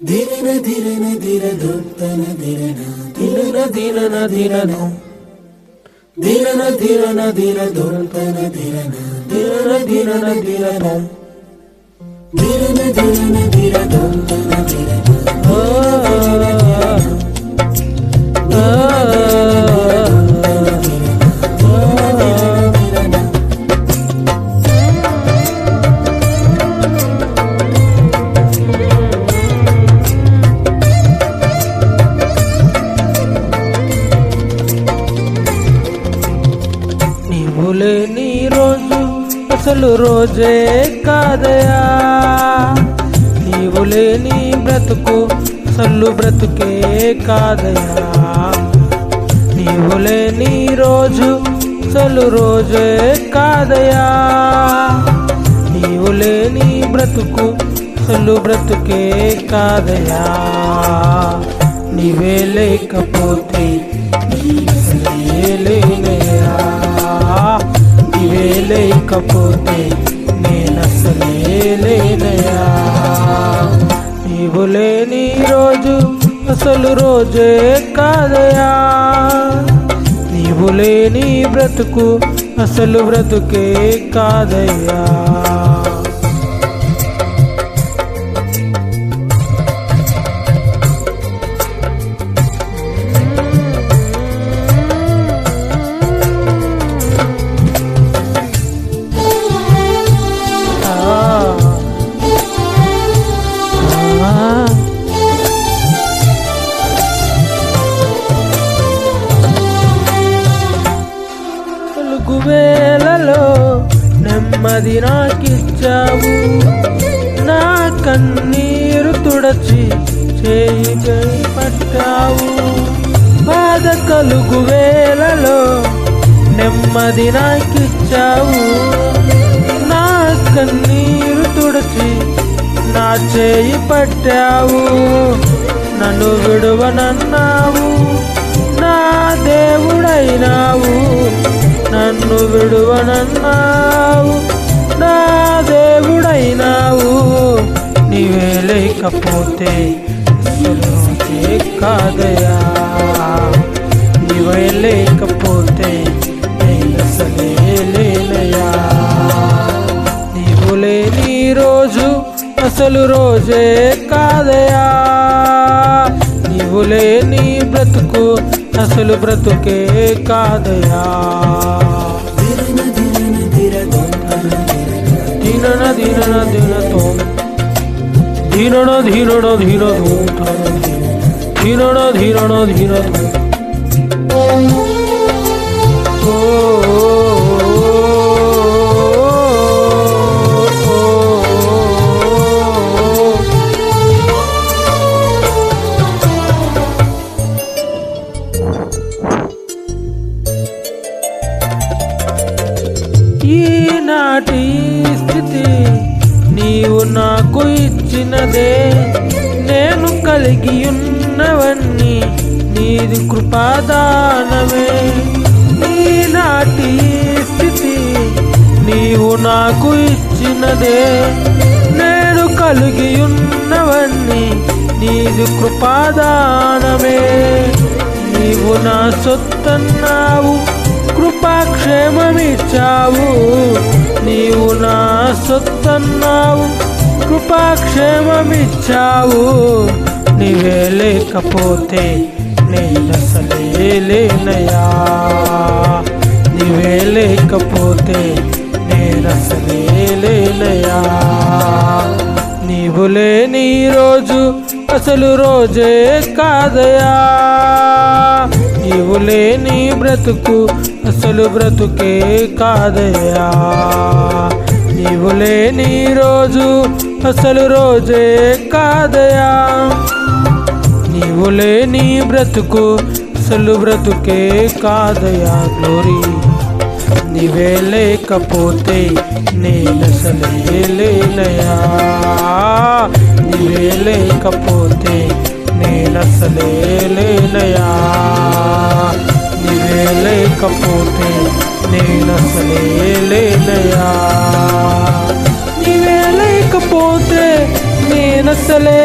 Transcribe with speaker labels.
Speaker 1: ಧಿರನ ಧಿರನ ಧಿರ ಧೂತನ ಧಿರನ ಧಿರನ ಧಿರನ ಧಿರನು ಧಿರನ ಧಿರನ ಧಿರ ಧೂತನ ಧಿರನ ಧಿರನ ಧಿರನ ಧಿರನು ಧಿರನ ಧಿರನ ಧಿರ ಧೂತನ ಧಿರನ
Speaker 2: ಓ భులేని రోజు అసలు రోజే కాదయా. నీవు లేని బ్రతుకు అసలు బ్రతుకే కాదయా. నీవు లేని రోజు అసలు రోజే కాదయా. నీవు లేని బ్రతుకు అసలు బ్రతుకే కాదయా. నీవే లేకపోతే నీవు లేని రోజు అసలు రోజే కాదయా. నీవు లేని బ్రతుకు అసలు బ్రతుకే కాదయ్యా తెలుగు వేలలో నెమ్మది నాకిచ్చావు. నా కన్నీరు తుడచి చేయి చేయి పట్టావు. బాధ కలుగు వేలలో నెమ్మది నాకిచ్చావు. నా కన్నీరు తుడచి నా చేయి పట్టావు. నన్ను విడువనన్నావు. నా దేవుడైనావు. విడువనన్నావు. నా దేవుడైనావు. నీవే లేకపోతే కాదయా నీవే లేకపోతే నేను అసలే లేనయా నీవు లేని రోజు అసలు రోజే కాదయా నీవు లేని బ్రతుకు అసలు బ్రతుకే కాదయా
Speaker 1: धीरण धीरण धीर
Speaker 2: धूम धीरण धीरण धीर धूम धीरण धीरण धीर धूम ఈనాటి స్థితి నీవు నాకు ఇచ్చినదే. నేను కలిగి ఉన్నవన్నీ నీది కృపాదానమే. ఈనాటి స్థితి నీవు నాకు ఇచ్చినదే. నేను కలిగి ఉన్నవన్నీ నీది కృపాదానమే. నీవు నా సొత్తన్నావు. కృపాక్షేమమిచ్చావు. నీవు నా సొత్తన్నావు. కృపాక్షేమమిచ్చావు. నీవే లేకపోతే నేనసలేనయా నీవే లేకపోతే నేనసలేనయా నీవు లేని రోజు అసలు రోజే కాదయా ఇవులే నీ బ్రతుకు అసలు బ్రతుకే కాదయా నీవు నీ రోజు అసలు రోజే కాదయా నీవులే నీ బ్రతుకు అసలు బ్రతుకే కాదయా గ్లోరీ నీవే లేకపోతే నేనసలే లేనయా నీవే లేకపోతే నేనసలే లేనయా నీవే లేకపోతే నేనసలే లేనయా నీవే లేకపోతే నేనసలే